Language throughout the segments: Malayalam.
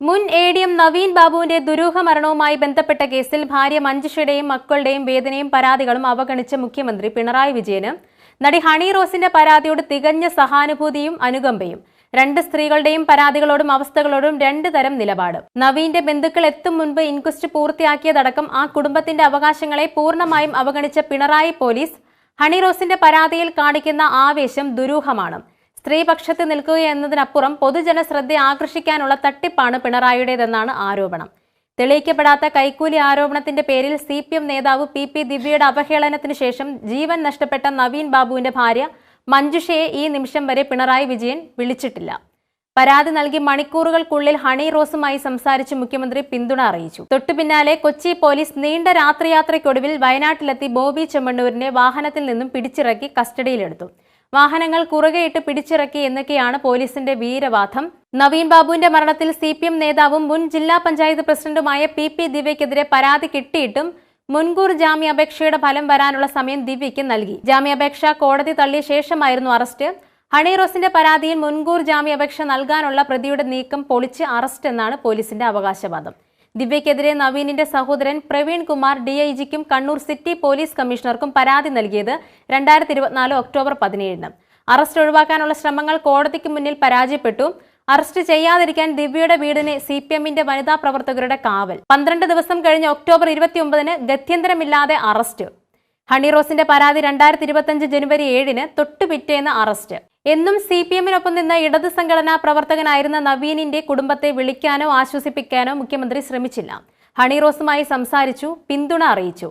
മുൻ എ ഡി എം നവീൻ ബാബുവിന്റെ ദുരൂഹ മരണവുമായി ബന്ധപ്പെട്ട കേസിൽ ഭാര്യ മഞ്ജുഷയുടെയും മക്കളുടെയും വേദനയും പരാതികളും അവഗണിച്ച മുഖ്യമന്ത്രി പിണറായി വിജയന്. നടി ഹണി റോസിന്റെ പരാതിയോട് തികഞ്ഞ സഹാനുഭൂതിയും അനുകമ്പയും. രണ്ട് സ്ത്രീകളുടെയും പരാതികളോടും അവസ്ഥകളോടും രണ്ട് തരം നിലപാട്. നവീന്റെ ബന്ധുക്കൾ എത്തും മുൻപ് ഇൻക്വസ്റ്റ് പൂർത്തിയാക്കിയതടക്കം ആ കുടുംബത്തിന്റെ അവകാശങ്ങളെ പൂർണമായും അവഗണിച്ച പിണറായി പോലീസ് ഹണി റോസിന്റെ പരാതിയിൽ കാണിക്കുന്ന ആവേശം ദുരൂഹമാണ്. സ്ത്രീപക്ഷത്ത് നിൽക്കുക എന്നതിനപ്പുറം പൊതുജന ശ്രദ്ധ ആകർഷിക്കാനുള്ള തട്ടിപ്പാണ് പിണറായിയുടേതെന്നാണ് ആരോപണം. തെളിയിക്കപ്പെടാത്ത കൈക്കൂലി ആരോപണത്തിന്റെ പേരിൽ സി പി എം നേതാവ് പി പി ദിവ്യയുടെ അവഹേളനത്തിന് ശേഷം ജീവൻ നഷ്ടപ്പെട്ട നവീൻ ബാബുവിന്റെ ഭാര്യ മഞ്ജുഷയെ ഈ നിമിഷം വരെ പിണറായി വിജയൻ വിളിച്ചിട്ടില്ല. പരാതി നൽകി മണിക്കൂറുകൾക്കുള്ളിൽ ഹണി റോസുമായി സംസാരിച്ച് മുഖ്യമന്ത്രി പിന്തുണ അറിയിച്ചു. തൊട്ടു പിന്നാലെ കൊച്ചി പോലീസ് നീണ്ട രാത്രിയാത്രയ്ക്കൊടുവിൽ വയനാട്ടിലെത്തി ബോബി ചെമ്മണ്ണൂരിനെ വാഹനത്തിൽ നിന്നും പിടിച്ചിറക്കി കസ്റ്റഡിയിലെടുത്തു. വാഹനങ്ങൾ കുറുകെയിട്ട് പിടിച്ചിറക്കി എന്നൊക്കെയാണ് പോലീസിന്റെ വീരവാദം. നവീൻ ബാബുവിന്റെ മരണത്തിൽ സി പി എം നേതാവും മുൻ ജില്ലാ പഞ്ചായത്ത് പ്രസിഡന്റുമായ പി പി ദിവ്യക്കെതിരെ പരാതി കിട്ടിയിട്ടും മുൻകൂർ ജാമ്യാപേക്ഷയുടെ ഫലം വരാനുള്ള സമയം ദിവ്യയ്ക്ക് നൽകി. ജാമ്യാപേക്ഷ കോടതി തള്ളിയ ശേഷമായിരുന്നു അറസ്റ്റ്. ഹണി റോസിന്റെ പരാതിയിൽ മുൻകൂർ ജാമ്യാപേക്ഷ നൽകാനുള്ള പ്രതിയുടെ നീക്കം പൊളിച്ച് അറസ്റ്റ് എന്നാണ് പോലീസിന്റെ അവകാശവാദം. ദിവ്യക്കെതിരെ നവീനിന്റെ സഹോദരൻ പ്രവീൺ കുമാർ ഡിഐജിക്കും കണ്ണൂർ സിറ്റി പോലീസ് കമ്മീഷണർക്കും പരാതി നൽകിയത് രണ്ടായിരത്തി ഇരുപത്തിനാല് ഒക്ടോബർ പതിനേഴിന്. അറസ്റ്റ് ഒഴിവാക്കാനുള്ള ശ്രമങ്ങൾ കോടതിക്ക് മുന്നിൽ പരാജയപ്പെട്ടു. അറസ്റ്റ് ചെയ്യാതിരിക്കാൻ ദിവ്യയുടെ വീടിന് സി പി എമ്മിന്റെ വനിതാ പ്രവർത്തകരുടെ കാവൽ. പന്ത്രണ്ട് ദിവസം കഴിഞ്ഞ ഒക്ടോബർ ഇരുപത്തിയൊമ്പതിന് ഗത്യന്തരമില്ലാതെ അറസ്റ്റ്. ഹണി റോസിന്റെ പരാതി രണ്ടായിരത്തി ഇരുപത്തിയഞ്ച് ജനുവരി ഏഴിന് തൊട്ടുപിറ്റേന്ന് അറസ്റ്റ്. എന്നും സി പി എമ്മിനൊപ്പം നിന്ന് ഇടത് സംഘടനാ പ്രവർത്തകനായിരുന്ന നവീനിന്റെ കുടുംബത്തെ വിളിക്കാനോ ആശ്വസിപ്പിക്കാനോ മുഖ്യമന്ത്രി ശ്രമിച്ചില്ല. ഹണിറോസുമായി സംസാരിച്ചു പിന്തുണ അറിയിച്ചു.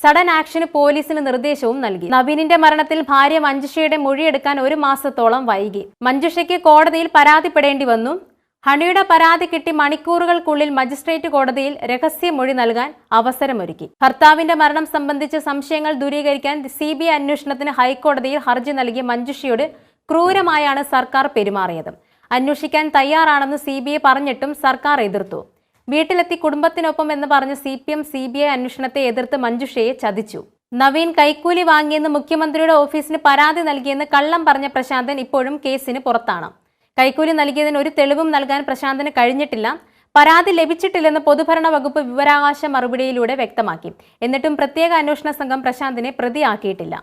സഡൻ ആക്ഷന് പോലീസിന് നിർദ്ദേശവും നൽകി. നവീനിന്റെ മരണത്തിൽ ഭാര്യ മഞ്ജുഷയുടെ മൊഴിയെടുക്കാൻ ഒരു മാസത്തോളം വൈകി. മഞ്ജുഷയ്ക്ക് കോടതിയിൽ പരാതിപ്പെടേണ്ടി വന്നു. ഹണിയുടെ പരാതി കിട്ടി മണിക്കൂറുകൾക്കുള്ളിൽ മജിസ്ട്രേറ്റ് കോടതിയിൽ രഹസ്യ മൊഴി നൽകാൻ അവസരമൊരുക്കി. ഭർത്താവിന്റെ മരണം സംബന്ധിച്ച സംശയങ്ങൾ ദൂരീകരിക്കാൻ സി ബി ഐ അന്വേഷണത്തിന് ഹൈക്കോടതിയിൽ ഹർജി നൽകി മഞ്ജുഷയോട് ക്രൂരമായാണ് സർക്കാർ പെരുമാറിയത്. അന്വേഷിക്കാൻ തയ്യാറാണെന്ന് സി ബി ഐ പറഞ്ഞിട്ടും സർക്കാർ എതിർത്തു. വീട്ടിലെത്തി കുടുംബത്തിനൊപ്പം എന്ന് പറഞ്ഞ് C P M C B I അന്വേഷണത്തെ എതിർത്ത് മഞ്ജുഷയെ ചതിച്ചു. നവീൻ കൈക്കൂലി വാങ്ങിയെന്ന് മുഖ്യമന്ത്രിയുടെ ഓഫീസിന് പരാതി നൽകിയെന്ന് കള്ളം പറഞ്ഞ പ്രശാന്തൻ ഇപ്പോഴും കേസിന് പുറത്താണ്. കൈക്കൂലി നൽകിയതിന് ഒരു തെളിവും നൽകാൻ പ്രശാന്തന് കഴിഞ്ഞിട്ടില്ല. പരാതി ലഭിച്ചിട്ടില്ലെന്ന് പൊതുഭരണ വകുപ്പ് വിവരാവകാശ മറുപടിയിലൂടെ വ്യക്തമാക്കി. എന്നിട്ടും പ്രത്യേക അന്വേഷണ സംഘം പ്രശാന്തിനെ പ്രതിയാക്കിയിട്ടില്ല.